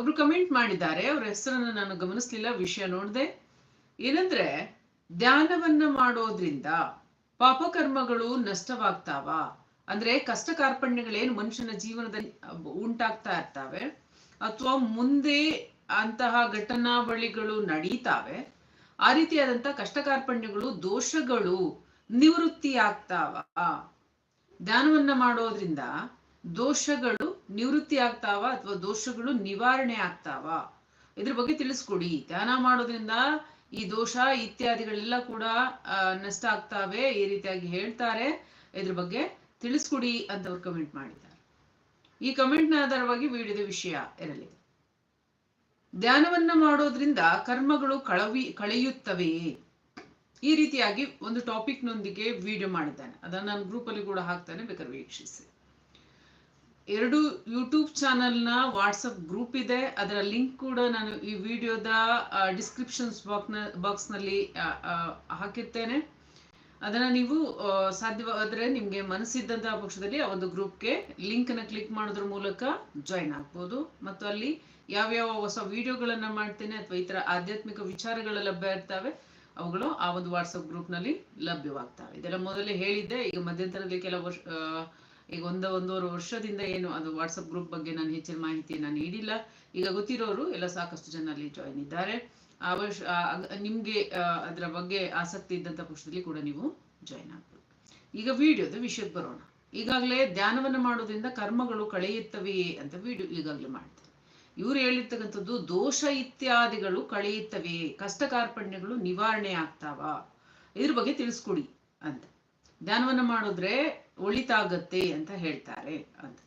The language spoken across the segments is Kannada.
ಒಬ್ರು ಕಮೆಂಟ್ ಮಾಡಿದ್ದಾರೆ. ಅವ್ರ ಹೆಸರನ್ನ ನಾನು ಗಮನಿಸ್ಲಿಲ್ಲ, ವಿಷಯ ನೋಡಿದೆ. ಏನಂದ್ರೆ, ಧ್ಯಾನವನ್ನ ಮಾಡೋದ್ರಿಂದ ಪಾಪಕರ್ಮಗಳು ನಷ್ಟವಾಗ್ತಾವ. ಅಂದ್ರೆ ಕಷ್ಟ ಕಾರ್ಪಣ್ಯಗಳೇನು ಮನುಷ್ಯನ ಜೀವನದಲ್ಲಿ ಉಂಟಾಗ್ತಾ ಇರ್ತಾವೆ. ಅಥವಾ ಮುಂದೆ ಅಂತಹ ಘಟನಾವಳಿಗಳು ನಡೀತಾವೆ. ಆ ರೀತಿಯಾದಂತ ಕಷ್ಟ ಕಾರ್ಪಣ್ಯಗಳು ದೋಷಗಳು ನಿವೃತ್ತಿ ಆಗ್ತಾವ ಧ್ಯಾನವನ್ನ ಮಾಡೋದ್ರಿಂದ ದೋಷಗಳು ನಿವೃತ್ತಿ ಆಗ್ತಾವ ಅಥವಾ ದೋಷಗಳು ನಿವಾರಣೆ ಆಗ್ತಾವ? ಇದ್ರ ಬಗ್ಗೆ ತಿಳಿಸ್ಕೊಡಿ. ಧ್ಯಾನ ಮಾಡೋದ್ರಿಂದ ಈ ದೋಷ ಇತ್ಯಾದಿಗಳೆಲ್ಲ ಕೂಡ ನಷ್ಟ ಆಗ್ತಾವೆ ಈ ರೀತಿಯಾಗಿ ಹೇಳ್ತಾರೆ. ಇದ್ರ ಬಗ್ಗೆ ತಿಳಿಸ್ಕೊಡಿ ಅಂತ ಅವ್ರು ಕಮೆಂಟ್ ಮಾಡಿದ್ದಾರೆ. ಈ ಕಮೆಂಟ್ನ ಆಧಾರವಾಗಿ ವಿಡಿಯೋದ ವಿಷಯ ಇರಲಿ ಧ್ಯಾನವನ್ನ ಮಾಡೋದ್ರಿಂದ ಕರ್ಮಗಳು ಕಳವಿ ಕಳೆಯುತ್ತವೆಯೇ ಈ ರೀತಿಯಾಗಿ ಒಂದು ಟಾಪಿಕ್ ನೊಂದಿಗೆ ವಿಡಿಯೋ ಮಾಡಿದ್ದಾನೆ. ಅದನ್ನ ನಾನು ಗ್ರೂಪ್ ಅಲ್ಲಿ ಕೂಡ ಹಾಕ್ತಾನೆ, ಬೇಕಾದ್ರೆ ವೀಕ್ಷಿಸಿ. ಎರಡು ಯೂಟ್ಯೂಬ್ ಚಾನಲ್ನ ವಾಟ್ಸಪ್ ಗ್ರೂಪ್ ಇದೆ. ಅದರ ಲಿಂಕ್ ಕೂಡ ನಾನು ಈ ವಿಡಿಯೋದ ಡಿಸ್ಕ್ರಿಪ್ಷನ್ಸ್ ಬಾಕ್ನ ಬಾಕ್ಸ್ನಲ್ಲಿ ಹಾಕಿರ್ತೇನೆ. ಅದನ್ನ ನೀವು ಸಾಧ್ಯವಾದರೆ ನಿಮಗೆ ಮನಸ್ಸಿದ್ದಂತಹ ಪಕ್ಷದಲ್ಲಿ ಆ ಒಂದು ಗ್ರೂಪ್ಗೆ ಲಿಂಕ್ನ ಕ್ಲಿಕ್ ಮಾಡೋದ್ರ ಮೂಲಕ ಜಾಯಿನ್ ಆಗ್ಬೋದು. ಮತ್ತು ಅಲ್ಲಿ ಯಾವ್ಯಾವ ಹೊಸ ವಿಡಿಯೋಗಳನ್ನು ಮಾಡ್ತೇನೆ ಅಥವಾ ಈ ಥರ ಆಧ್ಯಾತ್ಮಿಕ ವಿಚಾರಗಳು ಲಭ್ಯ ಇರ್ತವೆ ಅವುಗಳು ಆ ಒಂದು ವಾಟ್ಸಪ್ ಗ್ರೂಪ್ನಲ್ಲಿ ಲಭ್ಯವಾಗ್ತವೆ. ಇದೆಲ್ಲ ಮೊದಲೇ ಹೇಳಿದ್ದೆ. ಈಗ ಮಧ್ಯಂತರದಲ್ಲಿ ಕೆಲವು ಈಗ ಒಂದು ಒಂದೂವರೆ ವರ್ಷದಿಂದ ಏನು ಅದು ವಾಟ್ಸಪ್ ಗ್ರೂಪ್ ಬಗ್ಗೆ ನಾನು ಹೆಚ್ಚಿನ ಮಾಹಿತಿಯನ್ನ ನೀಡಿಲ್ಲ. ಈಗ ಗೊತ್ತಿರೋರು ಎಲ್ಲ ಸಾಕಷ್ಟು ಜನ ಅಲ್ಲಿ ಜಾಯಿನ್ ಇದ್ದಾರೆ ಅವಶ್ಯ ನಿಮ್ಗೆ ಅದರ ಬಗ್ಗೆ ಆಸಕ್ತಿ ಇದ್ದಂತ ಪಕ್ಷದಲ್ಲಿ ಕೂಡ ನೀವು ಜಾಯಿನ್ ಆಗ್ಬೋದು. ಈಗ ವಿಡಿಯೋದ ವಿಷಯಕ್ಕೆ ಬರೋಣ. ಈಗಾಗಲೇ ಧ್ಯಾನವನ್ನು ಮಾಡೋದ್ರಿಂದ ಕರ್ಮಗಳು ಕಳೆಯುತ್ತವೆಯೇ ಅಂತ ವಿಡಿಯೋ ಈಗಾಗಲೇ ಮಾಡ್ತಾರೆ ಇವರು ಹೇಳಿರ್ತಕ್ಕಂಥದ್ದು ದೋಷ ಇತ್ಯಾದಿಗಳು ಕಳೆಯುತ್ತವೆಯೇ ಕಷ್ಟ ಕಾರ್ಪಣ್ಯಗಳು ನಿವಾರಣೆ ಆಗ್ತಾವ. ಇದ್ರ ಬಗ್ಗೆ ತಿಳಿಸ್ಕೊಡಿ ಅಂತ. ಧ್ಯಾನವನ್ನು ಮಾಡಿದ್ರೆ ಒಳಿತಾಗತ್ತೆ ಅಂತ ಹೇಳ್ತಾರೆ ಅಂತ.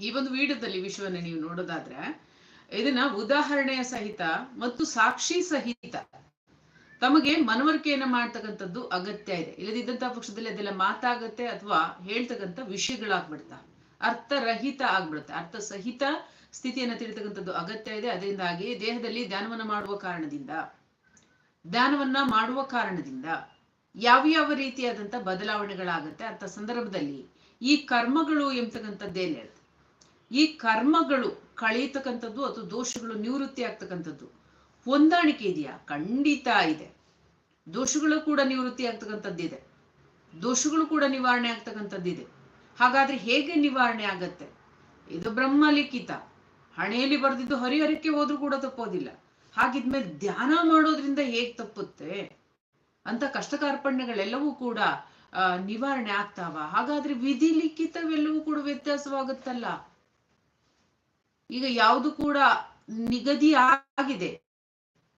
ಈ ಒಂದು ವೀಡಿಯೋದಲ್ಲಿ ವಿಷಯವನ್ನ ನೀವು ನೋಡೋದಾದ್ರೆ, ಇದನ್ನ ಉದಾಹರಣೆಯ ಸಹಿತ ಮತ್ತು ಸಾಕ್ಷಿ ಸಹಿತ ತಮಗೆ ಮನವರಿಕೆಯನ್ನ ಮಾಡ್ತಕ್ಕಂಥದ್ದು ಅಗತ್ಯ ಇದೆ. ಇಲ್ಲದಿದ್ದಂಥ ಪಕ್ಷದಲ್ಲಿ ಅದೆಲ್ಲ ಮಾತಾಗತ್ತೆ ಅಥವಾ ಹೇಳ್ತಕ್ಕಂಥ ವಿಷಯಗಳಾಗ್ಬಿಡ್ತಾ, ಅರ್ಥರಹಿತ ಆಗ್ಬಿಡುತ್ತೆ. ಅರ್ಥ ಸಹಿತ ಸ್ಥಿತಿಯನ್ನ ತಿಳಿತಕ್ಕಂಥದ್ದು ಅಗತ್ಯ ಇದೆ. ಅದರಿಂದಾಗಿ ದೇಹದಲ್ಲಿ ಧ್ಯಾನವನ್ನ ಮಾಡುವ ಕಾರಣದಿಂದ, ಧ್ಯಾನವನ್ನ ಮಾಡುವ ಕಾರಣದಿಂದ ಯಾವ ಯಾವ ರೀತಿಯಾದಂತ ಬದಲಾವಣೆಗಳಾಗತ್ತೆ ಅಂತ ಸಂದರ್ಭದಲ್ಲಿ ಈ ಕರ್ಮಗಳು ಎಂಬತಕ್ಕಂಥದ್ದೇನಿರುತ್ತೆ ಈ ಕರ್ಮಗಳು ಕಳೆಯತಕ್ಕಂಥದ್ದು ಅಥವಾ ದೋಷಗಳು ನಿವೃತ್ತಿ ಆಗ್ತಕ್ಕಂಥದ್ದು ಹೊಂದಾಣಿಕೆ ಇದೆಯಾ? ಖಂಡಿತ ಇದೆ. ದೋಷಗಳು ಕೂಡ ನಿವೃತ್ತಿ ಆಗ್ತಕ್ಕಂಥದ್ದಿದೆ ದೋಷಗಳು ಕೂಡ ನಿವಾರಣೆ ಆಗ್ತಕ್ಕಂಥದ್ದಿದೆ ಹಾಗಾದ್ರೆ ಹೇಗೆ ನಿವಾರಣೆ ಆಗತ್ತೆ? ಇದು ಬ್ರಹ್ಮಲಿಖಿತ. ಹಣೆಯಲ್ಲಿ ಬರೆದಿದ್ದು ಹರಿಹರಕ್ಕೆ ಹೋದ್ರೂ ಕೂಡ ತಪ್ಪೋದಿಲ್ಲ. ಹಾಗಿದ್ಮೇಲೆ ಧ್ಯಾನ ಮಾಡೋದ್ರಿಂದ ಹೇಗ್ ತಪ್ಪುತ್ತೆ? ಅಂತ ಕಷ್ಟ ಕಾರ್ಪಣ್ಯಗಳೆಲ್ಲವೂ ಕೂಡ ನಿವಾರಣೆ ಆಗ್ತಾವ. ಹಾಗಾದ್ರೆ ವಿಧಿ ಲಿಖಿತವೆಲ್ಲವೂ ಕೂಡ ವ್ಯತ್ಯಾಸವಾಗುತ್ತಲ್ಲ? ಈಗ ಯಾವುದು ಕೂಡ ನಿಗದಿ ಆಗಿದೆ,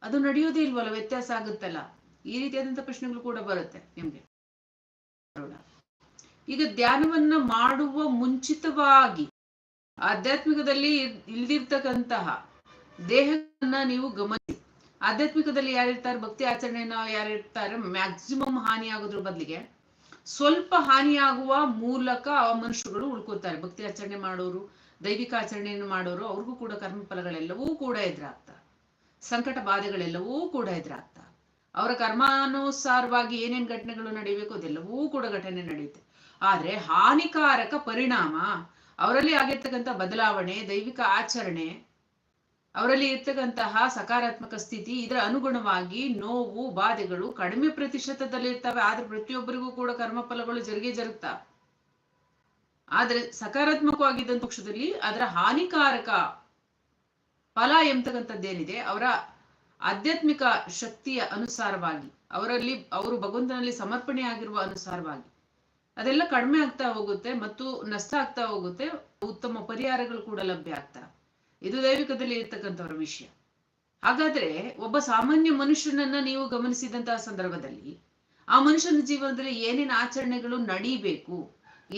ಅದು ನಡೆಯೋದೇ ಇಲ್ವಲ್ಲ, ವ್ಯತ್ಯಾಸ ಆಗುತ್ತಲ್ಲ? ಈ ರೀತಿಯಾದಂತ ಪ್ರಶ್ನೆಗಳು ಕೂಡ ಬರುತ್ತೆ ನಿಮ್ಗೆ. ಈಗ ಧ್ಯಾನವನ್ನ ಮಾಡುವ ಮುಂಚಿತವಾಗಿ, ಆಧ್ಯಾತ್ಮಿಕದಲ್ಲಿ ಇಲ್ದಿರ್ತಕ್ಕಂತಹ ದೇಹವನ್ನ ನೀವು ಗಮನಿಸಿ. ಆಧ್ಯಾತ್ಮಿಕದಲ್ಲಿ ಯಾರಿರ್ತಾರೆ ಭಕ್ತಿ ಆಚರಣೆನ ಯಾರಿರ್ತಾರೆ ಮ್ಯಾಕ್ಸಿಮಮ್ ಹಾನಿ ಆಗೋದ್ರ ಬದಲಿಗೆ ಸ್ವಲ್ಪ ಹಾನಿಯಾಗುವ ಮೂಲಕ ಆ ಮನುಷ್ಯರುಗಳು ಉಳ್ಕೋತಾರೆ ಭಕ್ತಿ ಆಚರಣೆ ಮಾಡೋರು, ದೈವಿಕ ಆಚರಣೆಯನ್ನು ಮಾಡೋರು, ಅವ್ರಿಗೂ ಕೂಡ ಕರ್ಮಫಲಗಳೆಲ್ಲವೂ ಕೂಡ ಎದುರಾಗ್ತಾ. ಸಂಕಟ ಬಾಧೆಗಳೆಲ್ಲವೂ ಕೂಡ ಎದುರಾಗ್ತಾ. ಅವರ ಕರ್ಮಾನುಸಾರವಾಗಿ ಏನೇನ್ ಘಟನೆಗಳು ನಡೀಬೇಕು, ಅದೆಲ್ಲವೂ ಕೂಡ ಘಟನೆ ನಡೆಯುತ್ತೆ. ಆದ್ರೆ ಹಾನಿಕಾರಕ ಪರಿಣಾಮ, ಅವರಲ್ಲಿ ಆಗಿರ್ತಕ್ಕಂಥ ಬದಲಾವಣೆ, ದೈವಿಕ ಆಚರಣೆ ಅವರಲ್ಲಿ ಇರ್ತಕ್ಕಂತಹ ಸಕಾರಾತ್ಮಕ ಸ್ಥಿತಿ ಇದರ ಅನುಗುಣವಾಗಿ ನೋವು, ಬಾಧೆಗಳು ಕಡಿಮೆ ಪ್ರತಿಶತದಲ್ಲಿರ್ತವೆ. ಆದ್ರೆ ಪ್ರತಿಯೊಬ್ಬರಿಗೂ ಕೂಡ ಕರ್ಮಫಲಗಳು ಜರುಗೇ ಜರುಗ್ತಾ. ಆದ್ರೆ ಸಕಾರಾತ್ಮಕವಾಗಿದ್ದಂತ ಪಕ್ಷದಲ್ಲಿ ಅದರ ಹಾನಿಕಾರಕ ಫಲ ಎಂಬತಕ್ಕಂಥದ್ದೇನಿದೆ, ಅವರ ಆಧ್ಯಾತ್ಮಿಕ ಶಕ್ತಿಯ ಅನುಸಾರವಾಗಿ, ಅವರಲ್ಲಿ ಅವರು ಭಗವಂತನಲ್ಲಿ ಸಮರ್ಪಣೆ ಆಗಿರುವ ಅನುಸಾರವಾಗಿ ಅದೆಲ್ಲ ಕಡಿಮೆ ಆಗ್ತಾ ಹೋಗುತ್ತೆ ಮತ್ತು ನಷ್ಟ ಆಗ್ತಾ ಹೋಗುತ್ತೆ. ಉತ್ತಮ ಪರಿಹಾರಗಳು ಕೂಡ ಲಭ್ಯ ಆಗ್ತಾ. ಇದು ದೈವಿಕದಲ್ಲಿ ಇರ್ತಕ್ಕಂಥವರ ವಿಷಯ. ಹಾಗಾದ್ರೆ ಒಬ್ಬ ಸಾಮಾನ್ಯ ಮನುಷ್ಯನನ್ನ ನೀವು ಗಮನಿಸಿದಂತಹ ಸಂದರ್ಭದಲ್ಲಿ ಆ ಮನುಷ್ಯನ ಜೀವನದಲ್ಲಿ ಏನೇನು ಆಚರಣೆಗಳು ನಡೀಬೇಕು,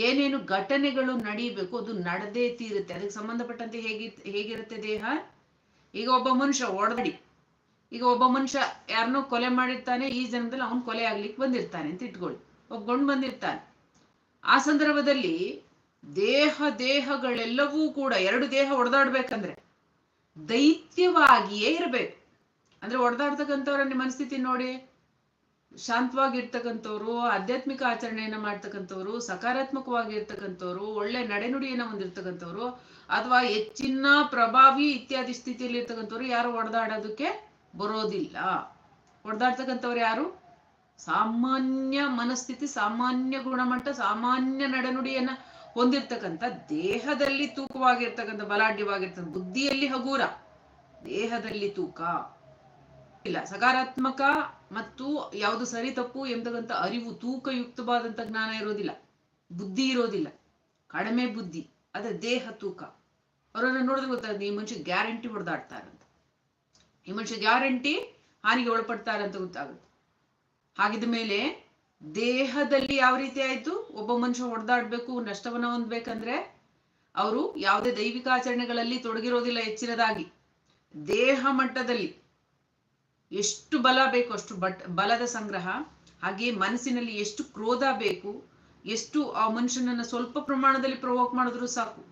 ಏನೇನು ಘಟನೆಗಳು ನಡೀಬೇಕು, ಅದು ನಡೆದೇ ತೀರುತ್ತೆ. ಅದಕ್ಕೆ ಸಂಬಂಧಪಟ್ಟಂತೆ ಹೇಗಿ, ಹೇಗಿರುತ್ತೆ ದೇಹ? ಈಗ ಒಬ್ಬ ಮನುಷ್ಯ ಓಡಾಡಿ, ಈಗ ಒಬ್ಬ ಮನುಷ್ಯ ಯಾರನ್ನೋ ಕೊಲೆ ಮಾಡಿರ್ತಾನೆ, ಈ ಜನ್ಮದಲ್ಲಿ ಅವನು ಕೊಲೆ ಆಗ್ಲಿಕ್ಕೆ ಬಂದಿರ್ತಾನೆ ಅಂತ ಇಟ್ಕೊಳ್ಳಿ. ಒಪ್ಕೊಂಡು ಬಂದಿರ್ತಾನೆ. ಆ ಸಂದರ್ಭದಲ್ಲಿ ದೇಹ ದೇಹಗಳೆಲ್ಲವೂ ಕೂಡ ಎರಡು ದೇಹ ಹೊಡೆದಾಡ್ಬೇಕಂದ್ರೆ ದೈತ್ಯವಾಗಿಯೇ ಇರಬೇಕು. ಅಂದ್ರೆ ಒಡೆದಾಡ್ತಕ್ಕಂಥವ್ರ ನಿಮ್ಮ ಮನಸ್ಥಿತಿ ನೋಡಿ, ಶಾಂತವಾಗಿರ್ತಕ್ಕಂಥವ್ರು, ಆಧ್ಯಾತ್ಮಿಕ ಆಚರಣೆಯನ್ನ ಮಾಡ್ತಕ್ಕಂಥವ್ರು, ಸಕಾರಾತ್ಮಕವಾಗಿರ್ತಕ್ಕಂಥವ್ರು, ಒಳ್ಳೆ ನಡೆನುಡಿಯನ್ನ ಹೊಂದಿರ್ತಕ್ಕಂಥವ್ರು, ಅಥವಾ ಹೆಚ್ಚಿನ ಪ್ರಭಾವಿ ಇತ್ಯಾದಿ ಸ್ಥಿತಿಯಲ್ಲಿ ಇರ್ತಕ್ಕಂಥವ್ರು ಯಾರು ಹೊಡೆದಾಡೋದಕ್ಕೆ ಬರೋದಿಲ್ಲ. ಹೊಡೆದಾಡ್ತಕ್ಕಂಥವ್ರು ಯಾರು? ಸಾಮಾನ್ಯ ಮನಸ್ಥಿತಿ, ಸಾಮಾನ್ಯ ಗುಣಮಟ್ಟ, ಸಾಮಾನ್ಯ ನಡೆನುಡಿಯನ್ನ ಹೊಂದಿರ್ತಕ್ಕಂಥ ದೇಹದಲ್ಲಿ ತೂಕವಾಗಿರ್ತಕ್ಕಂಥ ಬಲಾಢ್ಯವಾಗಿರ್ತಕ್ಕಂಥ ಬುದ್ಧಿಯಲ್ಲಿ ಹಗೂರ. ದೇಹದಲ್ಲಿ ತೂಕ ಇಲ್ಲ. ಸಕಾರಾತ್ಮಕ ಮತ್ತು ಯಾವುದು ಸರಿ ತಪ್ಪು ಎಂಬತಕ್ಕಂಥ ಅರಿವು ತೂಕಯುಕ್ತವಾದಂತ ಜ್ಞಾನ ಇರೋದಿಲ್ಲ. ಬುದ್ಧಿ ಇರೋದಿಲ್ಲ. ಕಡಿಮೆ ಬುದ್ಧಿ. ಅದ ದೇಹ ತೂಕ. ಅವರನ್ನ ನೋಡಿದ್ರೆ ಗೊತ್ತಾಗುತ್ತೆ, ಈ ಮನುಷ್ಯ ಗ್ಯಾರಂಟಿ ಹೊಡೆದಾಡ್ತಾರಂತ ಈ ಮನುಷ್ಯ ಗ್ಯಾರಂಟಿ ಹಾನಿಗೆ ಒಳಪಡ್ತಾರಂತ ಗೊತ್ತಾಗುತ್ತೆ. ಹಾಗಿದ ಮೇಲೆ ದೇಹದಲ್ಲಿ ಯಾವ ರೀತಿ ಆಯ್ತು? ಒಬ್ಬ ಮನುಷ್ಯ ಹೊಡೆದಾಡ್ಬೇಕು, ನಷ್ಟವನ್ನ ಹೊಂದ್ಬೇಕಂದ್ರೆ ಅವರು ಯಾವುದೇ ದೈವಿಕ ಆಚರಣೆಗಳಲ್ಲಿ ತೊಡಗಿರೋದಿಲ್ಲ ಹೆಚ್ಚಿನದಾಗಿ. ದೇಹ ಮಟ್ಟದಲ್ಲಿ ಎಷ್ಟು ಬಲ ಬೇಕು ಅಷ್ಟು ಬಲದ ಸಂಗ್ರಹ, ಹಾಗೆ ಮನಸ್ಸಿನಲ್ಲಿ ಎಷ್ಟು ಕ್ರೋಧ ಬೇಕು, ಎಷ್ಟು ಆ ಮನುಷ್ಯನನ್ನ ಸ್ವಲ್ಪ ಪ್ರಮಾಣದಲ್ಲಿ ಪ್ರವೋಕ್ ಮಾಡಿದ್ರು ಸಾಕು.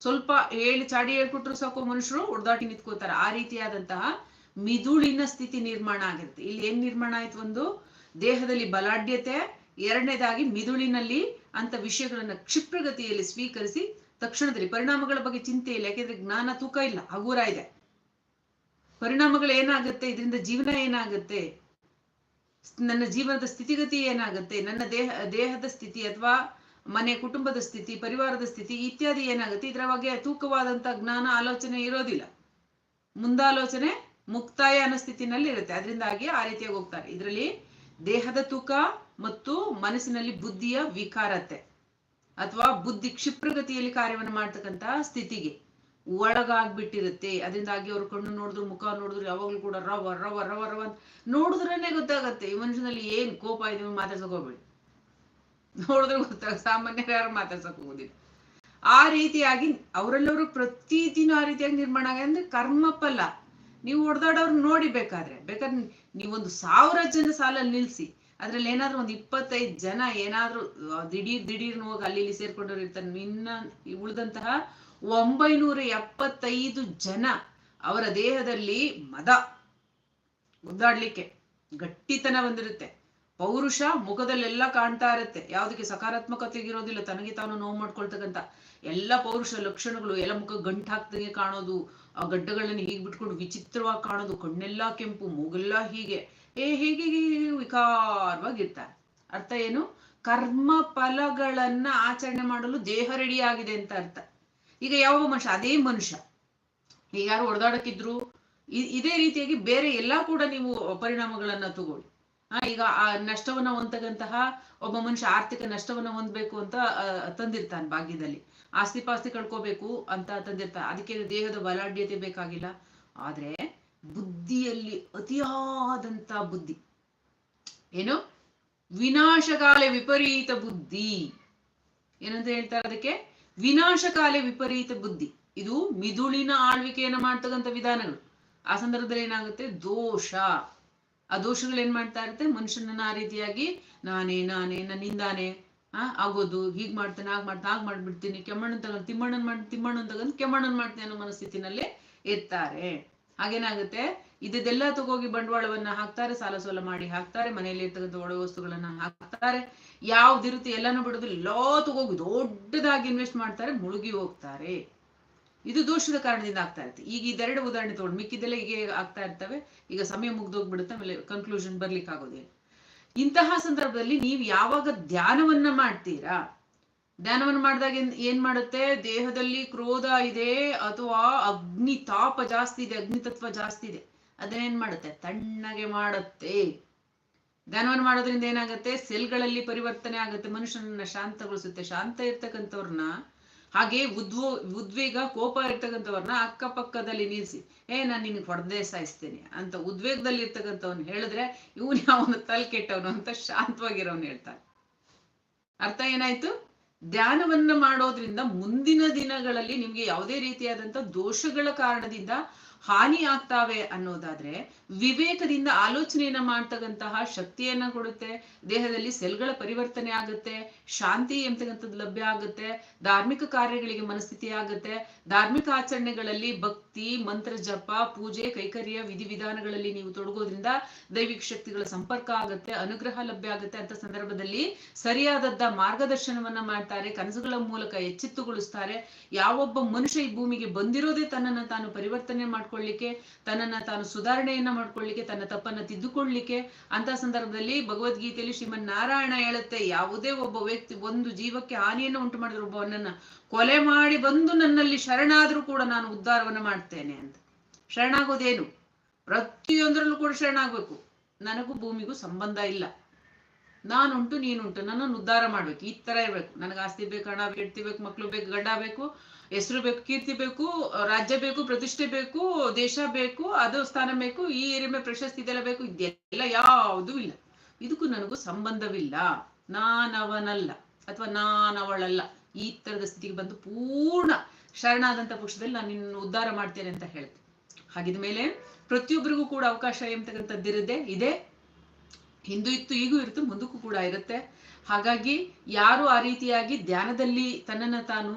ಸ್ವಲ್ಪ ಹೇಳಿ ಚಾಡಿ ಹೇಳ್ಕೊಟ್ರು ಸಾಕು ಮನುಷ್ಯರು ಒಡ್ದಾಟಿ ನಿಂತ್ಕೋತಾರೆ ಆ ರೀತಿಯಾದಂತಹ ಮಿದುಳಿನ ಸ್ಥಿತಿ ನಿರ್ಮಾಣ ಆಗಿರುತ್ತೆ. ಇಲ್ಲಿ ಏನ್ ನಿರ್ಮಾಣ ಆಯ್ತು ಒಂದು? ದೇಹದಲ್ಲಿ ಬಲಾಢ್ಯತೆ, ಎರಡನೇದಾಗಿ ಮಿದುಳಿನಲ್ಲಿ ಅಂತ ವಿಷಯಗಳನ್ನ ಕ್ಷಿಪ್ರಗತಿಯಲ್ಲಿ ಸ್ವೀಕರಿಸಿ ತಕ್ಷಣದಲ್ಲಿ ಪರಿಣಾಮಗಳ ಬಗ್ಗೆ ಚಿಂತೆ ಇಲ್ಲ, ಯಾಕೆಂದ್ರೆ ಜ್ಞಾನ ತೂಕ ಇಲ್ಲ, ಹಗುರ ಇದೆ. ಪರಿಣಾಮಗಳು ಏನಾಗುತ್ತೆ? ಇದರಿಂದ ಜೀವನ ಏನಾಗುತ್ತೆ? ನನ್ನ ಜೀವನದ ಸ್ಥಿತಿಗತಿ ಏನಾಗುತ್ತೆ? ನನ್ನ ದೇಹ, ದೇಹದ ಸ್ಥಿತಿ ಅಥವಾ ಮನೆ, ಕುಟುಂಬದ ಸ್ಥಿತಿ, ಪರಿವಾರದ ಸ್ಥಿತಿ ಇತ್ಯಾದಿ ಏನಾಗುತ್ತೆ? ಇದರ ಬಗ್ಗೆ ತೂಕವಾದಂತ ಜ್ಞಾನ, ಆಲೋಚನೆ ಇರೋದಿಲ್ಲ. ಮುಂದಾಲೋಚನೆ ಮುಕ್ತಾಯ ಅನ್ನೋ ಸ್ಥಿತಿನಲ್ಲಿ ಇರುತ್ತೆ ಅದರಿಂದಾಗಿ ಆ ರೀತಿಯಾಗಿ ಹೋಗ್ತಾರೆ. ಇದರಲ್ಲಿ ದೇಹದ ತೂಕ ಮತ್ತು ಮನಸ್ಸಿನಲ್ಲಿ ಬುದ್ಧಿಯ ವಿಕಾರತೆ ಅಥವಾ ಬುದ್ಧಿ ಕ್ಷಿಪ್ರಗತಿಯಲ್ಲಿ ಕಾರ್ಯವನ್ನು ಮಾಡ್ತಕ್ಕಂತ ಸ್ಥಿತಿಗೆ ಒಳಗಾಗ್ಬಿಟ್ಟಿರುತ್ತೆ. ಅದರಿಂದಾಗಿ ಅವ್ರ ಕಣ್ಣು ನೋಡಿದ್ರು, ಮುಖ ನೋಡಿದ್ರು, ಯಾವಾಗ್ಲೂ ಕೂಡ ರವ ರವ ರವ ರವ ಅಂತ ನೋಡಿದ್ರೇನೆ ಗೊತ್ತಾಗತ್ತೆ. ಈ ಮನುಷ್ಯನಲ್ಲಿ ಏನ್ ಕೋಪ ಇದೆ ಮಾತಾಡ್ಸಕ್ ಹೋಗ್ಬೇಡಿ ನೋಡಿದ್ರೆ ಗೊತ್ತಾಗ ಸಾಮಾನ್ಯರು ಯಾರು ಮಾತಾಡ್ಸಕ್ ಹೋಗುದಿಲ್ಲ. ಆ ರೀತಿಯಾಗಿ ಅವರೆಲ್ಲರೂ ಪ್ರತಿದಿನ ಆ ರೀತಿಯಾಗಿ ನಿರ್ಮಾಣ ಆಗ ಅಂದ್ರೆ ಕರ್ಮಫಲ. ನೀವು ಹೊಡೆದಾಡೋರು ನೋಡಿ ಬೇಕಾದ್ರೆ. ಬೇಕಾದ್ರೆ ನೀವೊಂದು ಸಾವಿರ ಜನ ಸಾಲಲ್ಲಿ ನಿಲ್ಸಿ, ಅದ್ರಲ್ಲಿ ಏನಾದ್ರು ಒಂದು ಇಪ್ಪತ್ತೈದು ಜನ ಏನಾದ್ರು ದಿಢೀರ್ ದಿಢೀರ್ ಹೋಗಿ ಅಲ್ಲಿ ಇಲ್ಲಿ ಸೇರ್ಕೊಂಡವ್ರು ಇರ್ತಾರೆ ಇನ್ನ ಉಳಿದಂತಹ ಒಂಬೈನೂರ ಎಪ್ಪತ್ತೈದು ಜನ ಅವರ ದೇಹದಲ್ಲಿ ಮದ. ಒದ್ದಾಡ್ಲಿಕ್ಕೆ ಗಟ್ಟಿತನ ಬಂದಿರುತ್ತೆ. ಪೌರುಷ ಮುಖದಲ್ಲೆಲ್ಲ ಕಾಣ್ತಾ ಇರುತ್ತೆ. ಯಾವುದಕ್ಕೆ ಸಕಾರಾತ್ಮಕತೆಗಿರೋದಿಲ್ಲ. ತನಗೆ ತಾನು ನೋವು ಮಾಡ್ಕೊಳ್ತಕ್ಕಂಥ ಎಲ್ಲ ಪೌರುಷ ಲಕ್ಷಣಗಳು, ಎಲ್ಲ ಮುಖ ಗಂಟು ಹಾಕ್ದಂಗೆ ಕಾಣೋದು ಆ ಗಡ್ಡಗಳನ್ನ ಹೀಗೆ ಬಿಟ್ಕೊಂಡು ವಿಚಿತ್ರವಾಗಿ ಕಾಣೋದು? ಕಣ್ಣೆಲ್ಲಾ ಕೆಂಪು ಮೂಗೆಲ್ಲ ಹೀಗೆ. ಏ ಹೀಗೆ ವಿಕಾರವಾಗಿರ್ತಾರೆ. ಅರ್ಥ ಏನು? ಕರ್ಮ ಫಲಗಳನ್ನ ಆಚರಣೆ ಮಾಡಲು ದೇಹ ರೆಡಿ ಆಗಿದೆ ಅಂತ ಅರ್ಥ. ಈಗ ಯಾವ ಮನುಷ್ಯ? ಅದೇ ಮನುಷ್ಯ. ಈಗ ಯಾರು ಹೊಡೆದಾಡಕ್ಕಿದ್ರು ಇದೇ ರೀತಿಯಾಗಿ ಬೇರೆ ಎಲ್ಲಾ ಕೂಡ ನೀವು ಪರಿಣಾಮಗಳನ್ನ ತಗೊಳ್ಳಿ. ಆ, ಈಗ ಆ ನಷ್ಟವನ್ನ ಹೊಂದಗಂತಹ ಒಬ್ಬ ಮನುಷ್ಯ ಆರ್ಥಿಕ ನಷ್ಟವನ್ನ ಹೊಂದ್ಬೇಕು ಅಂತ ತಂದಿರ್ತಾನೆ ಭಾಗ್ಯದಲ್ಲಿ. ಆಸ್ತಿ ಪಾಸ್ತಿ ಕಳ್ಕೋಬೇಕು ಅಂತ ತಂದಿರ್ತಾರೆ ಅದಕ್ಕೆ ದೇಹದ ಬಲಾಢ್ಯತೆ ಬೇಕಾಗಿಲ್ಲ. ಆದ್ರೆ ಬುದ್ಧಿಯಲ್ಲಿ ಅತಿಯಾದಂತ ಬುದ್ಧಿ. ಏನು? ವಿನಾಶಕಾಲೆ ವಿಪರೀತ ಬುದ್ಧಿ. ಏನಂತ ಹೇಳ್ತಾರೆ ಅದಕ್ಕೆ? ವಿನಾಶಕಾಲೆ ವಿಪರೀತ ಬುದ್ಧಿ. ಇದು ಮಿದುಳಿನ ಆಳ್ವಿಕೆಯನ್ನು ಮಾಡ್ತಕ್ಕಂಥ ವಿಧಾನಗಳು. ಆ ಸಂದರ್ಭದಲ್ಲಿ ಏನಾಗುತ್ತೆ? ದೋಷ. ಆ ದೋಷಗಳು ಏನ್ ಮಾಡ್ತಾ ಇರುತ್ತೆ? ಮನುಷ್ಯನನ್ನ ಆ ರೀತಿಯಾಗಿ ನಾನೇ ನಾನೇ, ನನ್ನಿಂದಾನೆ ಆ, ಆಗೋದು, ಹೀಗ್ ಮಾಡ್ತೇನೆ, ಹಾಗ್ ಮಾಡ್ತೇನೆ, ಹಾಗ್ ಮಾಡ್ಬಿಡ್ತೀನಿ, ಕೆಮ್ಮಣ್ಣನ್ ತಗೊಂಡು ತಿಮ್ಮಣ್ಣನ್ ಮಾಡಿ, ತಿಮ್ಮಣ್ಣನ್ ತಗೊಂಡು ಕೆಮ್ಮಣ್ಣನ್ ಮಾಡ್ತೇನೆ ಅನ್ನೋ ಮನಸ್ಥಿತಿನಲ್ಲೇ ಇರ್ತಾರೆ ಹಾಗೇನಾಗುತ್ತೆ? ಇದೆಲ್ಲ ತಗೋಗಿ ಬಂಡವಾಳವನ್ನ ಹಾಕ್ತಾರೆ, ಸಾಲ ಸೋಲ ಮಾಡಿ ಹಾಕ್ತಾರೆ, ಮನೆಯಲ್ಲಿ ಇರ್ತಕ್ಕಂಥ ಒಳ ವಸ್ತುಗಳನ್ನ ಹಾಕ್ತಾರೆ. ಯಾವ್ದಿರುತ್ತೆ ಎಲ್ಲಾನು ಬಿಡೋದು, ಎಲ್ಲಾ ತಗೋಗಿ ದೊಡ್ಡದಾಗಿ ಇನ್ವೆಸ್ಟ್ ಮಾಡ್ತಾರೆ, ಮುಳುಗಿ ಹೋಗ್ತಾರೆ. ಇದು ದೋಷದ ಕಾರಣದಿಂದ ಆಗ್ತಾ ಇರುತ್ತೆ. ಈಗ ಇದೆರಡು ಉದಾಹರಣೆ ತಗೊಂಡು ಮಿಕ್ಕಿದೆಲ್ಲ ಹೀಗೆ ಆಗ್ತಾ ಇರ್ತವೆ. ಈಗ ಸಮಯ ಮುಗ್ದೋಗ್ಬಿಡುತ್ತೆ, ಆಮೇಲೆ ಕನ್ಕ್ಲೂಷನ್ ಬರ್ಲಿಕ್ಕೆ ಆಗೋದಿಲ್ಲ ಇಂತಹ ಸಂದರ್ಭದಲ್ಲಿ ನೀವು ಯಾವಾಗ ಧ್ಯಾನವನ್ನ ಮಾಡ್ತೀರಾ? ಧ್ಯಾನವನ್ನು ಮಾಡಿದಾಗ ಏನ್- ಮಾಡುತ್ತೆ? ದೇಹದಲ್ಲಿ ಕ್ರೋಧ ಇದೆ ಅಥವಾ ಅಗ್ನಿ ತಾಪ ಜಾಸ್ತಿ ಇದೆ, ಅಗ್ನಿ ತತ್ವ ಜಾಸ್ತಿ ಇದೆ. ಅದನ್ನೇನ್ ಮಾಡುತ್ತೆ? ತಣ್ಣಗೆ ಮಾಡುತ್ತೆ. ಧ್ಯಾನವನ್ನು ಮಾಡೋದ್ರಿಂದ ಏನಾಗುತ್ತೆ? ಸೆಲ್ಗಳಲ್ಲಿ ಪರಿವರ್ತನೆ ಆಗುತ್ತೆ. ಮನುಷ್ಯನನ್ನ ಶಾಂತಗೊಳಿಸುತ್ತೆ. ಶಾಂತ ಇರ್ತಕ್ಕಂಥವ್ರನ್ನ ಹಾಗೆ ಉದ್ವೋ, ಉದ್ವೇಗ ಕೋಪ ಇರ್ತಕ್ಕಂಥವ್ರನ್ನ ಅಕ್ಕಪಕ್ಕದಲ್ಲಿ ನಿಲ್ಲಿಸಿ ಏ, ನಾನು ನಿನಗೆ ಹೊಡೆದೇ ಸಾಯಿಸ್ತೇನೆ ಅಂತ ಉದ್ವೇಗದಲ್ಲಿ ಇರ್ತಕ್ಕಂಥವ್ನು ಹೇಳಿದ್ರೆ ಇವನು ಯಾವನು ತಲೆ ಕೆಟ್ಟವನು ಅಂತ ಶಾಂತವಾಗಿರೋನು ಹೇಳ್ತಾನೆ. ಅರ್ಥ ಏನಾಯ್ತು? ಧ್ಯಾನವನ್ನ ಮಾಡೋದ್ರಿಂದ ಮುಂದಿನ ದಿನಗಳಲ್ಲಿ ನಿಮ್ಗೆ ಯಾವುದೇ ರೀತಿಯಾದಂತ ದೋಷಗಳ ಕಾರಣದಿಂದ ಹಾನಿ ಆಗ್ತಾವೆ ಅನ್ನೋದಾದ್ರೆ ವಿವೇಕದಿಂದ ಆಲೋಚನೆಯನ್ನ ಮಾಡ್ತಕ್ಕಂತಹ ಶಕ್ತಿಯನ್ನ ಕೊಡುತ್ತೆ, ದೇಹದಲ್ಲಿ ಸೆಲ್ಗಳ ಪರಿವರ್ತನೆ ಆಗುತ್ತೆ, ಶಾಂತಿ ಎಂತಕ್ಕಂಥದ್ದು ಲಭ್ಯ ಆಗುತ್ತೆ, ಧಾರ್ಮಿಕ ಕಾರ್ಯಗಳಿಗೆ ಮನಸ್ಥಿತಿ ಆಗುತ್ತೆ, ಧಾರ್ಮಿಕ ಆಚರಣೆಗಳಲ್ಲಿ ಭಕ್ತಿ, ಮಂತ್ರ ಜಪ, ಪೂಜೆ, ಕೈಕರ್ಯ ವಿಧಿವಿಧಾನಗಳಲ್ಲಿ ನೀವು ತೊಡಗೋದ್ರಿಂದ ದೈವಿಕ ಶಕ್ತಿಗಳ ಸಂಪರ್ಕ ಆಗುತ್ತೆ, ಅನುಗ್ರಹ ಲಭ್ಯ ಆಗುತ್ತೆ ಅಂತ ಸಂದರ್ಭದಲ್ಲಿ ಸರಿಯಾದದ್ದ ಮಾರ್ಗದರ್ಶನವನ್ನ ಮಾಡ್ತಾರೆ, ಕನಸುಗಳ ಮೂಲಕ ಎಚ್ಚೆತ್ತುಗೊಳಿಸ್ತಾರೆ. ಯಾವೊಬ್ಬ ಮನುಷ್ಯ ಈ ಭೂಮಿಗೆ ಬಂದಿರೋದೇ ತನ್ನನ್ನ ತಾನು ಪರಿವರ್ತನೆ ಮಾಡ್ಕೊಳ್ಳಿಕ್ಕೆ, ತನ್ನನ್ನ ತಾನು ಸುಧಾರಣೆಯನ್ನ ಮಾಡ್ಕೊಳ್ಳಿಕ್ಕೆ, ತನ್ನ ತಪ್ಪನ್ನ ತಿದ್ದುಕೊಳ್ಳಿಕ್ಕೆ ಅಂತ ಸಂದರ್ಭದಲ್ಲಿ ಭಗವದ್ಗೀತೆಯಲ್ಲಿ ಶ್ರೀಮನ್ ನಾರಾಯಣ ಹೇಳುತ್ತೆ, ಯಾವುದೇ ಒಬ್ಬ ವ್ಯಕ್ತಿ ಒಂದು ಜೀವಕ್ಕೆ ಹಾನಿಯನ್ನು ಉಂಟು ಮಾಡಿದ್ರು ಒಬ್ಬವನನ್ನ ಕೊಲೆ ಮಾಡಿ ಬಂದು ನನ್ನಲ್ಲಿ ಶರಣಾದ್ರೂ ಕೂಡ ನಾನು ಉದ್ಧಾರವನ್ನ ಮಾಡ್ತೇನೆ ಅಂತ. ಶರಣಾಗೋದೇನು? ಪ್ರತಿಯೊಂದರಲ್ಲೂ ಕೂಡ ಶರಣಾಗಬೇಕು. ನನಗೂ ಭೂಮಿಗೂ ಸಂಬಂಧ ಇಲ್ಲ. ನಾನುಂಟು, ನೀನುಂಟು, ನನ್ನನ್ನು ಉದ್ಧಾರ ಮಾಡ್ಬೇಕು. ಈ ತರ ಇರ್ಬೇಕು. ನನಗೆ ಆಸ್ತಿ ಬೇಕು, ಹಣ ಬೇಕು, ಮಕ್ಳು ಬೇಕು, ಗಂಡ ಬೇಕು ಹೆಸರು ಬೇಕು, ಕೀರ್ತಿ ಬೇಕು ರಾಜ್ಯ ಬೇಕು, ಪ್ರತಿಷ್ಠೆ ಬೇಕು, ದೇಶ ಬೇಕು, ಅದು ಸ್ಥಾನ ಬೇಕು, ಈ ಏರಿಮೆ ಪ್ರಶಸ್ತಿ ಇದೆಲ್ಲ ಬೇಕು, ಇದೆಲ್ಲ ಯಾವುದೂ ಇಲ್ಲ. ಇದಕ್ಕೂ ನನಗೂ ಸಂಬಂಧವಿಲ್ಲ. ನಾನವನಲ್ಲ ಅಥವಾ ನಾನವಳಲ್ಲ. ಈ ತರದ ಸ್ಥಿತಿಗೆ ಬಂದು ಪೂರ್ಣ ಶರಣಾದಂತ ಪಕ್ಷದಲ್ಲಿ ನಾನು ನಿನ್ನ ಉದ್ಧಾರ ಮಾಡ್ತೇನೆ ಅಂತ ಹೇಳ್ತೆ. ಹಾಗಿದ ಮೇಲೆ ಪ್ರತಿಯೊಬ್ಬರಿಗೂ ಕೂಡ ಅವಕಾಶ ಎಂತಕ್ಕಂಥದ್ದಿರದೆ ಇದೆ. ಹಿಂದೂ ಇತ್ತು, ಈಗೂ ಇರುತ್ತೆ, ಮುಂದಕ್ಕೂ ಕೂಡ ಇರುತ್ತೆ. ಹಾಗಾಗಿ ಯಾರು ಆ ರೀತಿಯಾಗಿ ಧ್ಯಾನದಲ್ಲಿ ತನ್ನನ್ನ ತಾನು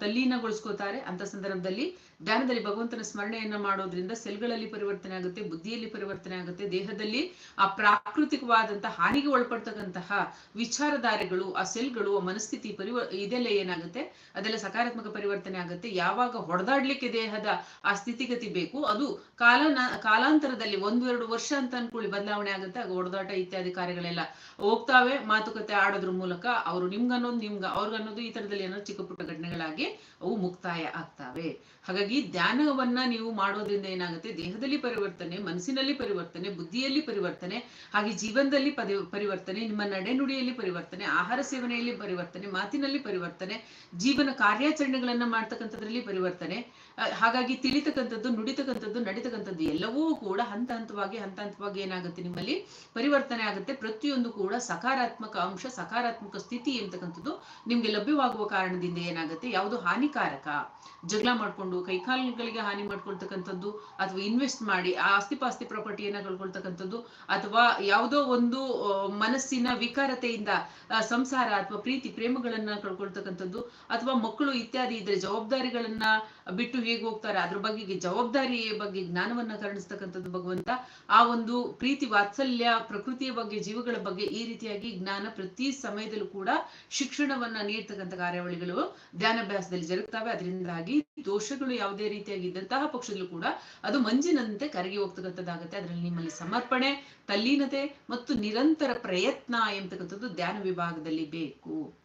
ತಲ್ಲೀನಗೊಳಿಸ್ಕೋತಾರೆ ಅಂತ ಸಂದರ್ಭದಲ್ಲಿ ಧ್ಯಾನದಲ್ಲಿ ಭಗವಂತನ ಸ್ಮರಣೆಯನ್ನ ಮಾಡೋದ್ರಿಂದ ಸೆಲ್ಗಳಲ್ಲಿ ಪರಿವರ್ತನೆ ಆಗುತ್ತೆ, ಬುದ್ಧಿಯಲ್ಲಿ ಪರಿವರ್ತನೆ ಆಗುತ್ತೆ, ದೇಹದಲ್ಲಿ ಆ ಪ್ರಾಕೃತಿಕವಾದಂತಹ ಹಾನಿಗೆ ಒಳಪಡ್ತಕ್ಕಂತಹ ವಿಚಾರಧಾರೆಗಳು, ಆ ಸೆಲ್ಗಳು, ಆ ಮನಸ್ಥಿತಿ ಪರಿವ, ಇದೆಲ್ಲ ಏನಾಗುತ್ತೆ? ಅದೆಲ್ಲ ಸಕಾರಾತ್ಮಕ ಪರಿವರ್ತನೆ ಆಗುತ್ತೆ. ಯಾವಾಗ ಹೊಡೆದಾಡ್ಲಿಕ್ಕೆ ದೇಹದ ಆ ಸ್ಥಿತಿಗತಿ ಬೇಕು, ಅದು ಕಾಲ ಕಾಲಾಂತರದಲ್ಲಿ ಒಂದು ಎರಡು ವರ್ಷ ಅಂತ ಅನ್ಕೊಳ್ಳಿ, ಬದಲಾವಣೆ ಆಗುತ್ತೆ, ಆಗ ಹೊಡೆದಾಟ ಇತ್ಯಾದಿ ಕಾರ್ಯಗಳೆಲ್ಲ ಹೋಗ್ತಾವೆ, ಮಾತುಕತೆ ಆಡೋದ್ರ ಮೂಲಕ ಅವರು ನಿಮ್ಗನ್ನೋದು, ನಿಮ್ಗ ಅವ್ರಿಗನ್ನೋದು ಈ ತರದಲ್ಲಿ ಏನೋ ಚಿಕ್ಕ ಪುಟ್ಟ ಘಟನೆಗಳಾಗಿ ಅವು ಮುಕ್ತಾಯ ಆಗ್ತಾವೆ. ಹಾಗಾಗಿ ಧ್ಯಾನವನ್ನ ನೀವು ಮಾಡೋದ್ರಿಂದ ಏನಾಗುತ್ತೆ? ದೇಹದಲ್ಲಿ ಪರಿವರ್ತನೆ, ಮನಸ್ಸಿನಲ್ಲಿ ಪರಿವರ್ತನೆ, ಬುದ್ಧಿಯಲ್ಲಿ ಪರಿವರ್ತನೆ, ಹಾಗೆ ಜೀವನದಲ್ಲಿ ಪರಿ ಪರಿವರ್ತನೆ, ನಿಮ್ಮ ನಡೆನುಡಿಯಲ್ಲಿ ಪರಿವರ್ತನೆ, ಆಹಾರ ಸೇವನೆಯಲ್ಲಿ ಪರಿವರ್ತನೆ, ಮಾತಿನಲ್ಲಿ ಪರಿವರ್ತನೆ, ಜೀವನ ಕಾರ್ಯಾಚರಣೆಗಳನ್ನ ಮಾಡ್ತಕ್ಕಂಥದ್ರಲ್ಲಿ ಪರಿವರ್ತನೆ ಹಾಗಾಗಿ ತಿಳಿತಕ್ಕಂಥದ್ದು, ನುಡಿತಕ್ಕಂಥದ್ದು, ನಡಿತಕ್ಕಂಥದ್ದು ಎಲ್ಲವೂ ಕೂಡ ಹಂತ ಹಂತವಾಗಿ ಹಂತ ಹಂತವಾಗಿ ಏನಾಗುತ್ತೆ ನಿಮ್ಮಲ್ಲಿ? ಪರಿವರ್ತನೆ ಆಗುತ್ತೆ. ಪ್ರತಿಯೊಂದು ಕೂಡ ಸಕಾರಾತ್ಮಕ ಅಂಶ, ಸಕಾರಾತ್ಮಕ ಸ್ಥಿತಿ ಎಂತಕ್ಕಂಥದ್ದು ನಿಮ್ಗೆ ಲಭ್ಯವಾಗುವ ಕಾರಣದಿಂದ ಏನಾಗುತ್ತೆ? ಯಾವುದು ಹಾನಿಕಾರಕ. ಜಗಳ ಮಾಡ್ಕೊಂಡು, ಕೈಕಾಲುಗಳಿಗೆ ಹಾನಿ ಮಾಡ್ಕೊಳ್ತಕ್ಕಂಥದ್ದು ಅಥವಾ ಇನ್ವೆಸ್ಟ್ ಮಾಡಿ, ಆ ಆಸ್ತಿಪಾಸ್ತಿ ಪ್ರಾಪರ್ಟಿಯನ್ನ ಕಳ್ಕೊಳ್ತಕ್ಕಂಥದ್ದು ಅಥವಾ ಯಾವುದೋ ಒಂದು ಮನಸ್ಸಿನ ವಿಕಾರತೆಯಿಂದ ಸಂಸಾರ ಅಥವಾ ಪ್ರೀತಿ, ಪ್ರೇಮಗಳನ್ನ ಕಳ್ಕೊಳ್ತಕ್ಕಂಥದ್ದು ಅಥವಾ ಮಕ್ಕಳು ಇತ್ಯಾದಿ ಇದ್ರೆ ಜವಾಬ್ದಾರಿಗಳನ್ನ ಬಿಟ್ಟು ಹೇಗೆ ಹೋಗ್ತಾರೆ, ಅದ್ರ ಬಗ್ಗೆ ಜವಾಬ್ದಾರಿಯ ಬಗ್ಗೆ ಜ್ಞಾನವನ್ನ ಕರುಣಿಸ್ತಕ್ಕಂಥದ್ದು ಭಗವಂತ. ಆ ಒಂದು ಪ್ರೀತಿ ವಾತ್ಸಲ್ಯ, ಪ್ರಕೃತಿಯ ಬಗ್ಗೆ, ಜೀವಗಳ ಬಗ್ಗೆ ಈ ರೀತಿಯಾಗಿ ಜ್ಞಾನ ಪ್ರತಿ ಸಮಯದಲ್ಲೂ ಕೂಡ ಶಿಕ್ಷಣವನ್ನ ನೀಡ್ತಕ್ಕಂಥ ಕಾರ್ಯಾವಳಿಗಳು ಧ್ಯಾನಾಭ್ಯಾಸದಲ್ಲಿ ಜರುಗ್ತವೆ. ಅದರಿಂದಾಗಿ ದೋಷಗಳು ಯಾವುದೇ ರೀತಿಯಾಗಿ ಇದ್ದಂತಹ ಪಕ್ಷದಲ್ಲೂ ಕೂಡ ಅದು ಮಂಜಿನಂತೆ ಕರಗಿ ಹೋಗ್ತಕ್ಕಂಥದ್ದಾಗುತ್ತೆ. ಅದರಲ್ಲಿ ನಿಮ್ಮಲ್ಲಿ ಸಮರ್ಪಣೆ, ತಲ್ಲೀನತೆ ಮತ್ತು ನಿರಂತರ ಪ್ರಯತ್ನ ಎಂಬತಕ್ಕಂಥದ್ದು ಧ್ಯಾನ ವಿಭಾಗದಲ್ಲಿ ಬೇಕು.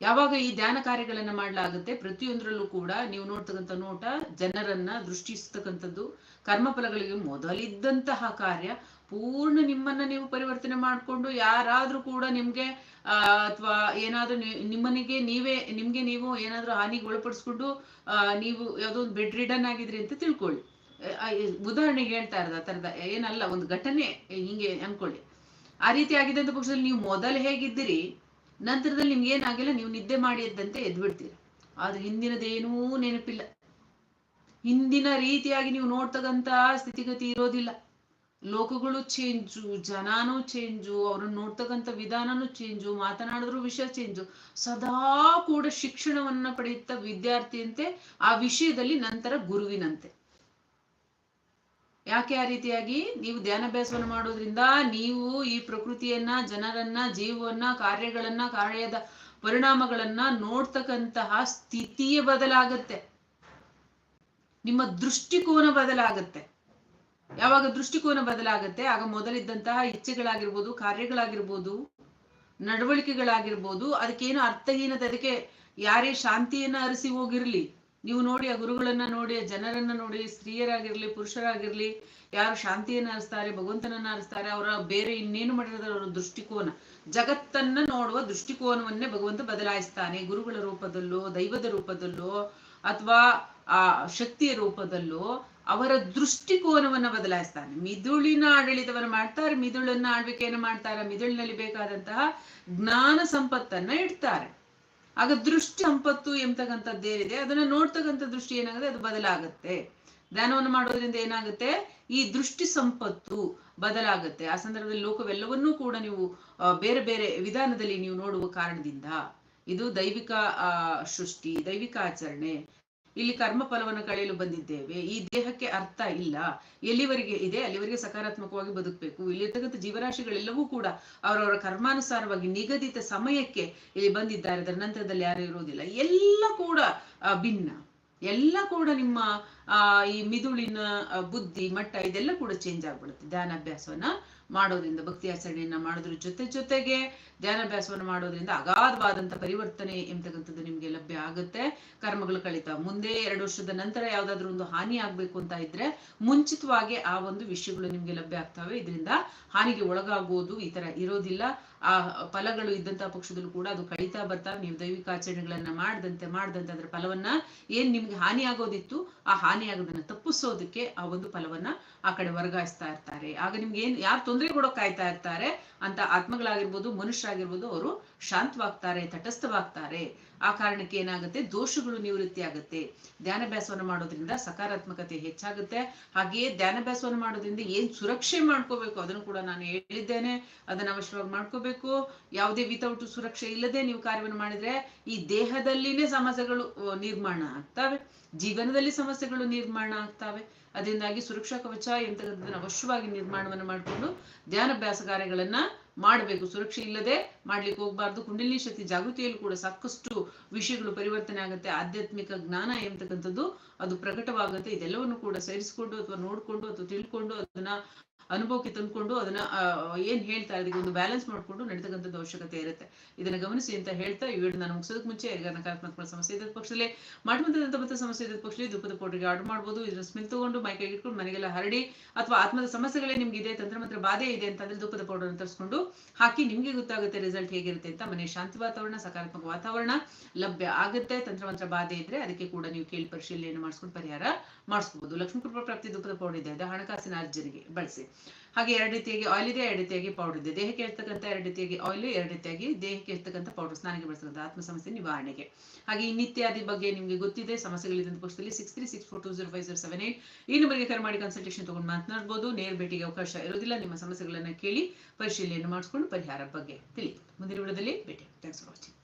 ಯಾವಾಗ ಈ ಧ್ಯಾನ ಕಾರ್ಯಗಳನ್ನ ಮಾಡಲಾಗುತ್ತೆ ಪ್ರತಿಯೊಂದರಲ್ಲೂ ಕೂಡ ನೀವು ನೋಡ್ತಕ್ಕಂಥ ನೋಟ ಜನರನ್ನ ದೃಷ್ಟಿಸ್ತಕ್ಕಂಥದ್ದು ಕರ್ಮಫಲಗಳಿಗೆ ಮೊದಲಿದ್ದಂತಹ ಕಾರ್ಯ. ಪೂರ್ಣ ನಿಮ್ಮನ್ನ ನೀವು ಪರಿವರ್ತನೆ ಮಾಡಿಕೊಂಡು ಯಾರಾದ್ರೂ ಕೂಡ ನಿಮ್ಗೆ ಅಥವಾ ಏನಾದ್ರೂ ನಿಮ್ಮನಿಗೆ ನೀವೇ, ನಿಮ್ಗೆ ನೀವು ಏನಾದ್ರೂ ಹಾನಿಗೆ ಒಳಪಡಿಸ್ಕೊಂಡು ನೀವು ಯಾವುದೋ ಒಂದು ಬೆಡ್ ರಿಡನ್ ಆಗಿದ್ರಿ ಅಂತ ತಿಳ್ಕೊಳ್ಳಿ. ಉದಾಹರಣೆಗೆ ಹೇಳ್ತಾ ಇರೋದು ಆ ತರದ ಏನಲ್ಲ, ಒಂದು ಘಟನೆ ಹಿಂಗೆ ಅನ್ಕೊಳ್ಳಿ ಆ ರೀತಿ ಆಗಿದ್ದಂತ ಪಕ್ಷದಲ್ಲಿ ನೀವು ಮೊದಲು ಹೇಗಿದ್ದೀರಿ? ನಂತರದಲ್ಲಿ ನಿಮ್ಗೆ ಏನಾಗಿಲ್ಲ, ನೀವು ನಿದ್ದೆ ಮಾಡಿ ಎದ್ದಂತೆ ಎದ್ಬಿಡ್ತೀರ. ಆದ್ರೆ ಹಿಂದಿನದೇನೂ ನೆನಪಿಲ್ಲ. ಹಿಂದಿನ ರೀತಿಯಾಗಿ ನೀವು ನೋಡ್ತಕ್ಕಂತ ಸ್ಥಿತಿಗತಿ ಇರೋದಿಲ್ಲ. ಲೋಕಗಳು ಚೇಂಜು ಜನಾನು ಚೇಂಜು ಅವ್ರನ್ನ ನೋಡ್ತಕ್ಕಂಥ ವಿಧಾನನೂ ಚೇಂಜು ಮಾತನಾಡಿದ್ರು ವಿಷಯ ಚೇಂಜು ಸದಾ ಕೂಡ ಶಿಕ್ಷಣವನ್ನ ಪಡೆಯುತ್ತ ವಿದ್ಯಾರ್ಥಿಯಂತೆ ಆ ವಿಷಯದಲ್ಲಿ ನಂತರ ಗುರುವಿನಂತೆ. ಯಾಕೆ ಆ ರೀತಿಯಾಗಿ? ನೀವು ಧ್ಯಾನಾಭ್ಯಾಸವನ್ನು ಮಾಡೋದ್ರಿಂದ ನೀವು ಈ ಪ್ರಕೃತಿಯನ್ನ, ಜನರನ್ನ, ಜೀವವನ್ನ, ಕಾರ್ಯಗಳನ್ನ, ಕಾರ್ಯದ ಪರಿಣಾಮಗಳನ್ನ ನೋಡ್ತಕ್ಕಂತಹ ಸ್ಥಿತಿಯೇ ಬದಲಾಗತ್ತೆ. ನಿಮ್ಮ ದೃಷ್ಟಿಕೋನ ಬದಲಾಗತ್ತೆ. ಯಾವಾಗ ದೃಷ್ಟಿಕೋನ ಬದಲಾಗತ್ತೆ? ಆಗ ಮೊದಲಿದ್ದಂತಹ ಇಚ್ಛೆಗಳಾಗಿರ್ಬೋದು, ಕಾರ್ಯಗಳಾಗಿರ್ಬೋದು, ನಡವಳಿಕೆಗಳಾಗಿರ್ಬೋದು, ಅದಕ್ಕೇನು ಅರ್ಥಹೀನತೆ, ಅದಕ್ಕೆ ಯಾರೇ ಶಾಂತಿಯನ್ನ ಅರಸಿ ಹೋಗಿರ್ಲಿ. ನೀವು ನೋಡಿ ಆ ಗುರುಗಳನ್ನ ನೋಡಿ, ಆ ಜನರನ್ನ ನೋಡಿ, ಸ್ತ್ರೀಯರಾಗಿರ್ಲಿ, ಪುರುಷರಾಗಿರ್ಲಿ, ಯಾರು ಶಾಂತಿಯನ್ನ ಹರಿಸ್ತಾರೆ ಭಗವಂತನನ್ನ ಹರಿಸ್ತಾರೆ ಅವರ ಬೇರೆ ಇನ್ನೇನು ಮಾಡಿರೋದ್ರ ಅವರ ದೃಷ್ಟಿಕೋನ. ಜಗತ್ತನ್ನ ನೋಡುವ ದೃಷ್ಟಿಕೋನವನ್ನೇ ಭಗವಂತ ಬದಲಾಯಿಸ್ತಾನೆ. ಗುರುಗಳ ರೂಪದಲ್ಲೋ, ದೈವದ ರೂಪದಲ್ಲೋ, ಅಥವಾ, ಆ, ಶಕ್ತಿಯ ರೂಪದಲ್ಲೋ, ಅವರ ದೃಷ್ಟಿಕೋನವನ್ನ ಬದಲಾಯಿಸ್ತಾನೆ. ಮಿದುಳಿನ ಆಡಳಿತವನ್ನು ಮಾಡ್ತಾರೆ, ಮಿದುಳನ್ನ ಆಳ್ವಿಕೆಯನ್ನು ಮಾಡ್ತಾರೆ, ಮಿದುಳಿನಲ್ಲಿ ಬೇಕಾದಂತಹ ಜ್ಞಾನ ಸಂಪತ್ತನ್ನ ಇಡ್ತಾರೆ. ಆಗ ದೃಷ್ಟಿ ಸಂಪತ್ತು ಎಂಬತಕ್ಕಂಥದ್ದೇನಿದೆ ಅದನ್ನ ನೋಡ್ತಕ್ಕಂಥ ದೃಷ್ಟಿ ಏನಾಗುತ್ತೆ? ಅದು ಬದಲಾಗುತ್ತೆ. ಧ್ಯಾನವನ್ನು ಮಾಡೋದ್ರಿಂದ ಏನಾಗುತ್ತೆ? ಈ ದೃಷ್ಟಿ ಸಂಪತ್ತು ಬದಲಾಗುತ್ತೆ. ಆ ಸಂದರ್ಭದಲ್ಲಿ ಲೋಕವೆಲ್ಲವನ್ನೂ ಕೂಡ ನೀವು ಬೇರೆ ಬೇರೆ ವಿಧಾನದಲ್ಲಿ ನೀವು ನೋಡುವ ಕಾರಣದಿಂದ. ಇದು ದೈವಿಕ ಸೃಷ್ಟಿ, ದೈವಿಕ ಆಚರಣೆ. ಇಲ್ಲಿ ಕರ್ಮ ಫಲವನ್ನು ಕಳೆಯಲು ಬಂದಿದ್ದೇವೆ. ಈ ದೇಹಕ್ಕೆ ಅರ್ಥ ಇಲ್ಲ. ಎಲ್ಲಿವರೆಗೆ ಇದೆ? ಅಲ್ಲಿವರೆಗೆ ಸಕಾರಾತ್ಮಕವಾಗಿ ಬದುಕಬೇಕು. ಇಲ್ಲಿರ್ತಕ್ಕಂಥ ಜೀವರಾಶಿಗಳೆಲ್ಲವೂ ಕೂಡ ಅವರವರ ಕರ್ಮಾನುಸಾರವಾಗಿ ನಿಗದಿತ ಸಮಯಕ್ಕೆ ಇಲ್ಲಿ ಬಂದಿದ್ದಾರೆ. ಅದರ ನಂತರದಲ್ಲಿ ಯಾರು ಇರುವುದಿಲ್ಲ. ಎಲ್ಲ ಕೂಡ ಭಿನ್ನ. ಎಲ್ಲ ಕೂಡ ನಿಮ್ಮ, ಆ, ಈ ಮಿದುಳಿನ ಬುದ್ಧಿ, ಮಟ್ಟ, ಇದೆಲ್ಲ ಕೂಡ ಚೇಂಜ್ ಆಗ್ಬಿಡುತ್ತೆ. ಧ್ಯಾನಾಭ್ಯಾಸವನ್ನ ಮಾಡೋದ್ರಿಂದ, ಭಕ್ತಿ ಆಚರಣೆಯನ್ನ ಮಾಡೋದ್ರ ಜೊತೆ ಜೊತೆಗೆ ಧ್ಯಾನಾಭ್ಯಾಸವನ್ನು ಮಾಡೋದ್ರಿಂದ ಅಗಾಧವಾದಂತ ಪರಿವರ್ತನೆ ಎಂಬತಕ್ಕಂಥದ್ದು ನಿಮ್ಗೆ ಲಭ್ಯ ಆಗುತ್ತೆ. ಕರ್ಮಗಳು ಕಳಿತಾವ ಮುಂದೆ ಎರಡು ವರ್ಷದ ನಂತರ ಯಾವ್ದಾದ್ರು ಒಂದು ಹಾನಿ ಆಗ್ಬೇಕು ಅಂತ ಇದ್ರೆ ಮುಂಚಿತವಾಗಿ ಆ ಒಂದು ವಿಷಯಗಳು ನಿಮ್ಗೆ ಲಭ್ಯ ಆಗ್ತವೆ. ಇದರಿಂದ ಹಾನಿಗೆ ಒಳಗಾಗುವುದು ಈ ತರ ಇರೋದಿಲ್ಲ. ಆ ಫಲಗಳು ಇದ್ದಂತಹ ಪಕ್ಷದಲ್ಲೂ ಕೂಡ ಅದು ಕಳೀತಾ ಬರ್ತಾ, ನೀವು ದೈವಿಕ ಆಚರಣೆಗಳನ್ನ ಮಾಡದಂತೆ ಮಾಡದಂತೆ ಅದರ ಫಲವನ್ನ ಏನ್ ನಿಮ್ಗೆ ಹಾನಿ ಆಗೋದಿತ್ತು, ಆ ಹಾನಿ ಆಗೋದನ್ನ ತಪ್ಪಿಸೋದಕ್ಕೆ ಆ ಒಂದು ಫಲವನ್ನ ಆ ಕಡೆ ವರ್ಗಾಯಿಸ್ತಾ ಇರ್ತಾರೆ. ಆಗ ನಿಮ್ಗೆ ಏನ್, ಯಾರು ತೊಂದರೆ ಕೊಡೋಕ್ ಕಾಯ್ತಾ ಇರ್ತಾರೆ ಅಂತ ಆತ್ಮಗಳಾಗಿರ್ಬೋದು, ಮನುಷ್ಯರಾಗಿರ್ಬೋದು ಅವರು ಶಾಂತವಾಗ್ತಾರೆ, ತಟಸ್ಥವಾಗ್ತಾರೆ. ಆ ಕಾರಣಕ್ಕೆ ಏನಾಗುತ್ತೆ? ದೋಷಗಳು ನಿವೃತ್ತಿ ಆಗುತ್ತೆ ಧ್ಯಾನಾಭ್ಯಾಸವನ್ನು ಮಾಡೋದ್ರಿಂದ ಸಕಾರಾತ್ಮಕತೆ ಹೆಚ್ಚಾಗುತ್ತೆ. ಹಾಗೆಯೇ ಧ್ಯಾನಾಭ್ಯಾಸವನ್ನು ಮಾಡೋದ್ರಿಂದ ಏನ್ ಸುರಕ್ಷೆ ಮಾಡ್ಕೋಬೇಕು? ಅದನ್ನು ಕೂಡ ನಾನು ಹೇಳಿದ್ದೇನೆ. ಅದನ್ನ ಅವಶ್ಯವಾಗಿ ಮಾಡ್ಕೋಬೇಕು. ಯಾವುದೇ ವಿತೌಟ್ ಸುರಕ್ಷೆ ಇಲ್ಲದೆ ನೀವು ಕಾರ್ಯವನ್ನು ಮಾಡಿದ್ರೆ ಈ ದೇಹದಲ್ಲಿನೇ ಸಮಸ್ಯೆಗಳು ನಿರ್ಮಾಣ ಆಗ್ತವೆ. ಜೀವನದಲ್ಲಿ ಸಮಸ್ಯೆಗಳು ನಿರ್ಮಾಣ ಆಗ್ತವೆ. ಅದರಿಂದಾಗಿ ಸುರಕ್ಷಾ ಕವಚ ಎಂತಕ್ಕಂಥದ್ದನ್ನು ಅವಶ್ಯವಾಗಿ ನಿರ್ಮಾಣವನ್ನು ಮಾಡಿಕೊಂಡು ಧ್ಯಾನಾಭ್ಯಾಸ ಕಾರ್ಯಗಳನ್ನ ಮಾಡಬೇಕು. ಸುರಕ್ಷೆ ಇಲ್ಲದೆ ಮಾಡ್ಲಿಕ್ಕೆ ಹೋಗಬಾರ್ದು. ಕುಂಡಲಿನಿ ಶಕ್ತಿ ಜಾಗೃತಿಯಲ್ಲೂ ಕೂಡ ಸಾಕಷ್ಟು ವಿಷಯಗಳು ಪರಿವರ್ತನೆ ಆಗುತ್ತೆ. ಆಧ್ಯಾತ್ಮಿಕ ಜ್ಞಾನ ಎಂತಕ್ಕಂಥದ್ದು ಅದು ಪ್ರಕಟವಾಗುತ್ತೆ. ಇದೆಲ್ಲವನ್ನು ಕೂಡ ಸೇರಿಸಿಕೊಂಡು ಅಥವಾ ನೋಡ್ಕೊಂಡು ಅಥವಾ ತಿಳ್ಕೊಂಡು ಅದನ್ನ ಅನುಭವಕ್ಕೆ ತಂದ್ಕೊಂಡು ಅದನ್ನ ಏನ್ ಹೇಳ್ತಾ ಇದಕ್ಕೆ ಒಂದು ಬ್ಯಾಲೆನ್ಸ್ ಮಾಡ್ಕೊಂಡು ನಡೀತಕ್ಕಂಥದ್ದು ಅವಶ್ಯಕತೆ ಇರುತ್ತೆ. ಇದನ್ನ ಗಮನಿಸಿ ಅಂತ ಹೇಳ್ತಾ ಈ ವಿಡಿಯೋ ನಾನು ಮುಗಿಸೋದಕ್ಕೆ ಮುಂಚೆ ನಕಾರಾತ್ಮಕ ಸಮಸ್ಯೆ ಇದ್ದ ಪಕ್ಷದಲ್ಲಿ ಮತ್ತೆ ಸಮಸ್ಯೆ ಇದ್ದ ಪಕ್ಷದಲ್ಲಿ ದುಃಖದ ಪೌಡರ್ಗೆ ಆರ್ಡರ್ ಮಾಡ್ಬೋದು. ಇದನ್ನ ಸ್ಮೆಲ್ ತಗೊಂಡು ಮೈ ಕೈಗೆ ಇಟ್ಕೊಂಡು ಮನೆಗೆಲ್ಲ ಹರಡಿ ಅಥವಾ ಆತ್ಮದ ಸಮಸ್ಯೆಗಳೇ ನಿಮ್ಗೆ ಇದೆ, ತಂತ್ರಮಂತ್ರ ಬಾಧೆ ಇದೆ ಅಂತಂದ್ರೆ ದುಃಖದ ಪೌಡರ್ ತರಿಸ್ಕೊಂಡು ಹಾಕಿ ನಿಮ್ಗೆ ಗೊತ್ತಾಗುತ್ತೆ ರಿಸಲ್ಟ್ ಹೇಗಿರುತ್ತೆ ಅಂತ. ಮನೆ ಶಾಂತಿ ವಾತಾವರಣ, ಸಕಾರಾತ್ಮಕ ವಾತಾವರಣ ಲಭ್ಯ ಆಗುತ್ತೆ. ತಂತ್ರಮಂತ್ರ ಬಾಧೆ ಇದ್ರೆ ಅದಕ್ಕೆ ಕೂಡ ನೀವು ಕೇಳಿ ಪರಿಶೀಲನೆ ಮಾಡಿಸ್ಕೊಂಡು ಪರಿಹಾರ ಮಾಡಿಸ್ಕೋಬಹುದು ಲಕ್ಷ್ಮೀ ಕೃಪಾ ಪ್ರಾಪ್ತಿ ದುಃಖದ ಪೌಡರ್ ಇದೆ. ಹಣಕಾಸಿನ ಅರ್ಜರಿಗೆ ಬಳಸಿ. ಹಾಗೆ ಎರಡು ರೀತಿಯಾಗಿ ಆಯಿಲ್ ಇದೆ, ಎರಡು ರೀತಿಯಾಗಿ ಪೌಡರ್ ಇದೆ. ದೇಹಕ್ಕೆ ಇರ್ತಕ್ಕಂಥ ಎರಡು ರೀತಿಯಾಗಿ ಆಯಿಲ್ ಎರಡು ರೀತಿಯಾಗಿ ದೇಹಕ್ಕೆ ಇರ್ತಕ್ಕಂಥ ಪೌಡರ್ ಸ್ನಾನಕ್ಕೆ ಬಳಸ್ತಕ್ಕಂಥ ಆತ್ಮ ಸಮಸ್ಯೆ ನಿವಾರಣೆಗೆ. ಹಾಗೆ ಈ ನಿತ್ಯಾದಿ ಬಗ್ಗೆ ನಿಮಗೆ ಗೊತ್ತಿದೆ ಸಮಸ್ಯೆಗಳಿದ್ದ ಪಕ್ಷದಲ್ಲಿ six three six four two zero five zero seven eight ಈ ನಂಬರ್ಗೆ ಕರೆ ಮಾಡಿ ಕನ್ಸಲ್ಟೇಷನ್ ತಗೊಂಡು ಮಾತನಾಡ್ಬೋದು. ನೇರ ಭೇಟಿಗೆ ಅವಕಾಶ ಇರೋದಿಲ್ಲ. ನಿಮ್ಮ ಸಮಸ್ಯೆಗಳನ್ನ ಕೇಳಿ ಪರಿಶೀಲನೆ ಮಾಡಿಸ್ಕೊಂಡು ಪರಿಹಾರ ಬಗ್ಗೆ ತಿಳಿ ಮುಂದಿನ ವಿಡಿಯೋದಲ್ಲಿ ಭೇಟಿ ಥ್ಯಾಂಕ್ಸ್ ಫಾರ್ ವಾಚಿಂಗ್